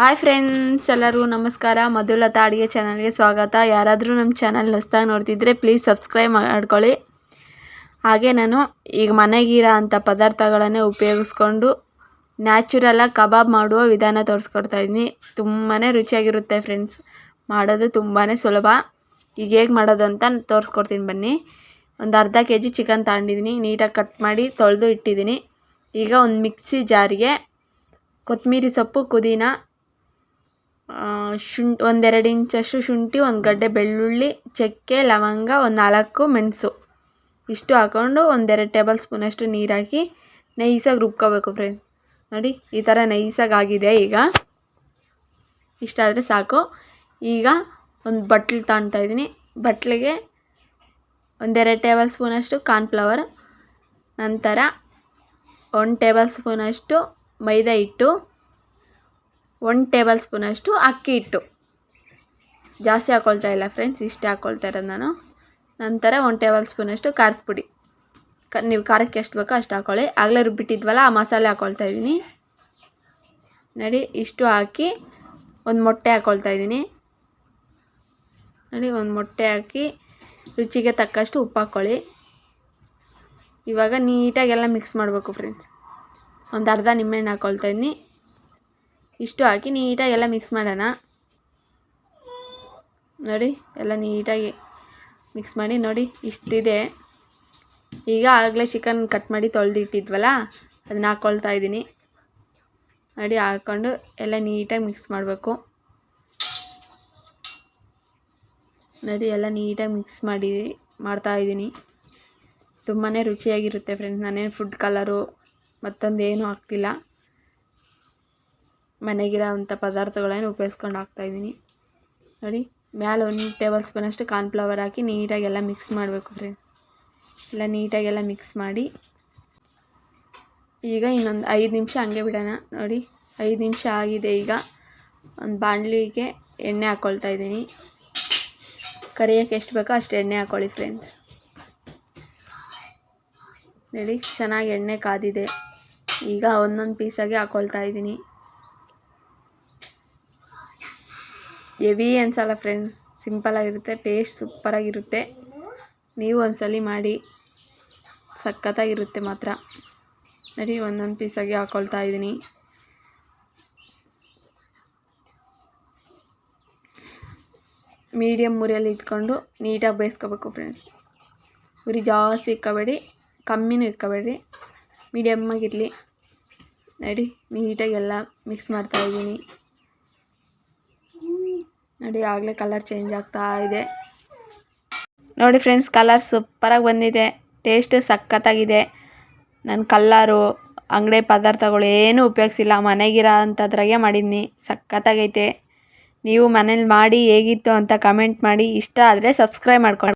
Hi friends ಎಲ್ಲರೂ ನಮಸ್ಕಾರ. ಮಧುಲತಾ ಅಡುಗೆ ಚಾನಲ್ಗೆ ಸ್ವಾಗತ. ಯಾರಾದರೂ ನಮ್ಮ ಚಾನಲ್ ಹೊಸ್ದಾಗಿ ನೋಡ್ತಿದ್ರೆ ಪ್ಲೀಸ್ ಸಬ್ಸ್ಕ್ರೈಬ್ ಮಾಡ್ಕೊಳ್ಳಿ. ಹಾಗೆ ನಾನು ಈಗ ಮನೆಗಿರೋ ಅಂಥ ಪದಾರ್ಥಗಳನ್ನೇ ಉಪಯೋಗಿಸ್ಕೊಂಡು ನ್ಯಾಚುರಲಾಗಿ ಕಬಾಬ್ ಮಾಡುವ ವಿಧಾನ ತೋರಿಸ್ಕೊಡ್ತಾ ಇದ್ದೀನಿ. ತುಂಬಾ ರುಚಿಯಾಗಿರುತ್ತೆ ಫ್ರೆಂಡ್ಸ್. ಮಾಡೋದು ತುಂಬಾ ಸುಲಭ. ಈಗ ಹೇಗೆ ಮಾಡೋದು ಅಂತ ತೋರಿಸ್ಕೊಡ್ತೀನಿ ಬನ್ನಿ. ಒಂದು ಅರ್ಧ ಕೆ ಜಿ ಚಿಕನ್ ತಗೊಂಡಿದ್ದೀನಿ. ನೀಟಾಗಿ ಕಟ್ ಮಾಡಿ ತೊಳೆದು ಇಟ್ಟಿದ್ದೀನಿ. ಈಗ ಒಂದು ಮಿಕ್ಸಿ ಜಾರಿಗೆ ಕೊತ್ತಂಬರಿ ಸೊಪ್ಪು, ಪುದೀನ ಶುಂಠಿ, ಒಂದೆರಡು ಇಂಚಷ್ಟು ಶುಂಠಿ, ಒಂದು ಗಡ್ಡೆ ಬೆಳ್ಳುಳ್ಳಿ, ಚಕ್ಕೆ, ಲವಂಗ, ಒಂದು ನಾಲ್ಕು ಮೆಣಸು. ಇಷ್ಟು ಹಾಕ್ಕೊಂಡು ಒಂದೆರಡು ಟೇಬಲ್ ಸ್ಪೂನಷ್ಟು ನೀರು ಹಾಕಿ ನೈಸಾಗಿ ರುಬ್ಕೋಬೇಕು ಫ್ರೆಂಡ್ಸ್ ನೋಡಿ, ಈ ಥರ ನೈಸಾಗಿ ಆಗಿದೆ ಈಗ? ಇಷ್ಟಾದರೆ ಸಾಕು. ಈಗ ಒಂದು ಬಟ್ಲು ತಗೊಳ್ತಾ ಇದ್ದೀನಿ. ಬಟ್ಲಿಗೆ ಒಂದೆರಡು ಟೇಬಲ್ ಸ್ಪೂನಷ್ಟು ಕಾರ್ನ್ಫ್ಲವರ್ ನಂತರ ಒಂದು ಟೇಬಲ್ ಸ್ಪೂನಷ್ಟು ಮೈದಾ ಹಿಟ್ಟು ಒಂದು ಟೇಬಲ್ ಸ್ಪೂನಷ್ಟು ಅಕ್ಕಿ ಹಿಟ್ಟು. ಜಾಸ್ತಿ ಹಾಕ್ಕೊಳ್ತಾ ಇಲ್ಲ ಫ್ರೆಂಡ್ಸ್, ಇಷ್ಟೇ ಹಾಕ್ಕೊಳ್ತಾ ಇರೋದು ನಾನು. ನಂತರ ಒಂದು ಟೇಬಲ್ ಸ್ಪೂನಷ್ಟು ಖಾರದ ಪುಡಿ. ಕ, ನೀವು ಖಾರಕ್ಕೆ ಎಷ್ಟು ಬೇಕೋ ಅಷ್ಟು ಹಾಕ್ಕೊಳ್ಳಿ ಆಗಲೇ ರುಬ್ಬಿಟ್ಟಿದ್ವಲ್ಲ, ಆ ಮಸಾಲೆ ಹಾಕ್ಕೊಳ್ತಾ ಇದ್ದೀನಿ. ನೋಡಿ, ಇಷ್ಟು ಹಾಕಿ ಒಂದು ಮೊಟ್ಟೆ ಹಾಕ್ಕೊಳ್ತಾ ಇದ್ದೀನಿ. ನೋಡಿ, ಒಂದು ಮೊಟ್ಟೆ ಹಾಕಿ ರುಚಿಗೆ ತಕ್ಕಷ್ಟು ಉಪ್ಪು ಹಾಕ್ಕೊಳ್ಳಿ ಇವಾಗ ನೀಟಾಗೆಲ್ಲ ಮಿಕ್ಸ್ ಮಾಡಬೇಕು ಫ್ರೆಂಡ್ಸ್. ಒಂದು ಅರ್ಧ ನಿಂಬೆಹಣ್ಣು ಹಾಕ್ಕೊಳ್ತಾ ಇದ್ದೀನಿ. ಇಷ್ಟು ಹಾಕಿ ನೀಟಾಗಿ ಎಲ್ಲ ಮಿಕ್ಸ್ ಮಾಡೋಣ. ನೋಡಿ, ಎಲ್ಲ ನೀಟಾಗಿ ಮಿಕ್ಸ್ ಮಾಡಿ ನೋಡಿ, ಇಷ್ಟಿದೆ. ಈಗ ಆಗಲೇ ಚಿಕನ್ ಕಟ್ ಮಾಡಿ ತೊಳೆದಿಟ್ಟಿದ್ವಲ್ಲ, ಅದನ್ನ ಹಾಕ್ಕೊಳ್ತಾ ಇದ್ದೀನಿ. ನೋಡಿ ಹಾಕ್ಕೊಂಡು ಎಲ್ಲ ನೀಟಾಗಿ ಮಿಕ್ಸ್ ಮಾಡಬೇಕು. ನೋಡಿ, ಎಲ್ಲ ನೀಟಾಗಿ ಮಿಕ್ಸ್ ಮಾಡಿ, ಮಾಡ್ತಾ ಇದ್ದೀನಿ. ತುಂಬಾ ರುಚಿಯಾಗಿರುತ್ತೆ ಫ್ರೆಂಡ್ಸ್ ನಾನೇನು ಫುಡ್ ಕಲರು ಮತ್ತೊಂದು ಏನೂ ಹಾಕ್ತಿಲ್ಲ. ಮನೆಗಿರೋ ಅಂಥ ಉಪಯೋಗಿಸ್ಕೊಂಡು ಹಾಕ್ತಾಯಿದ್ದೀನಿ ನೋಡಿ, ಮ್ಯಾಲೆ ಒಂದು ಟೇಬಲ್ ಸ್ಪೂನಷ್ಟು ಕಾರ್ನ್ಫ್ಲವರ್ ಹಾಕಿ ನೀಟಾಗಿ ಎಲ್ಲ ಮಿಕ್ಸ್ ಮಾಡಬೇಕು ಫ್ರೆಂಡ್ಸ್. ಎಲ್ಲ ನೀಟಾಗೆಲ್ಲ ಮಿಕ್ಸ್ ಮಾಡಿ. ಈಗ ಇನ್ನೊಂದು ಐದು ನಿಮಿಷ ಹಂಗೆ ಬಿಡೋಣ. ನೋಡಿ, ಐದು ನಿಮಿಷ ಆಗಿದೆ ಈಗ. ಒಂದು ಬಾಣಲಿಗೆ ಎಣ್ಣೆ ಹಾಕ್ಕೊಳ್ತಾ ಇದ್ದೀನಿ. ಕರಿಯೋಕ್ಕೆ ಎಷ್ಟು ಬೇಕೋ ಅಷ್ಟು ಎಣ್ಣೆ ಹಾಕ್ಕೊಳ್ಳಿ ಫ್ರೆಂಡ್ಸ್. ನೋಡಿ, ಚೆನ್ನಾಗಿ ಎಣ್ಣೆ ಕಾದಿದೆ. ಈಗ ಒಂದೊಂದು ಪೀಸಾಗಿ ಹಾಕ್ಕೊಳ್ತಾ ಇದ್ದೀನಿ. ಹೆವಿ ಅನ್ಸಲ್ಲ ಫ್ರೆಂಡ್ಸ್ ಸಿಂಪಲಾಗಿರುತ್ತೆ ಟೇಸ್ಟ್ ಸೂಪರಾಗಿರುತ್ತೆ ನೀವು ಒಂದ್ಸಲಿ ಮಾಡಿ, ಸಖತ್ತಾಗಿರುತ್ತೆ ಮಾತ್ರ. ನಡಿ, ಒಂದೊಂದು ಪೀಸಾಗಿ ಹಾಕ್ಕೊಳ್ತಾ ಇದ್ದೀನಿ. ಮೀಡಿಯಮ್ ಮುರಿಯಲ್ಲಿ ಇಟ್ಕೊಂಡು ನೀಟಾಗಿ ಬೇಯಿಸ್ಕೋಬೇಕು ಫ್ರೆಂಡ್ಸ್ ಉರಿ ಜಾಸ್ತಿ ಇಕ್ಕೋಬೇಡಿ, ಕಮ್ಮಿನೂ ಇಕ್ಕೋಬೇಡಿ. ಮೀಡಿಯಮ್ಮಾಗಿರಲಿ ನಡಿ, ನೀಟಾಗಿ ಎಲ್ಲ ಮಿಕ್ಸ್ ಮಾಡ್ತಾಯಿದ್ದೀನಿ ನೋಡಿ, ಆಗಲೇ ಕಲರ್ ಚೇಂಜ್ ಆಗ್ತಾ ಇದೆ. ನೋಡಿ ಫ್ರೆಂಡ್ಸ್ ಕಲರ್ ಸೂಪರಾಗಿ ಬಂದಿದೆ. ಟೇಸ್ಟ್ ಸಖತ್ತಾಗಿದೆ. ನನ್ನ ಕಲ್ಲರು ಅಂಗಡಿ ಪದಾರ್ಥಗಳು ಏನೂ ಉಪಯೋಗಿಸಿಲ್ಲ. ಮನೆಗಿರೋ ಅಂಥದ್ರಾಗೆ ಮಾಡಿದ್ನಿ. ಸಖತ್ತಾಗೈತೆ. ನೀವು ಮನೇಲಿ ಮಾಡಿ ಹೇಗಿತ್ತು ಅಂತ ಕಮೆಂಟ್ ಮಾಡಿ. ಇಷ್ಟ ಆದರೆ ಸಬ್ಸ್ಕ್ರೈಬ್ ಮಾಡ್ಕೊಂಡು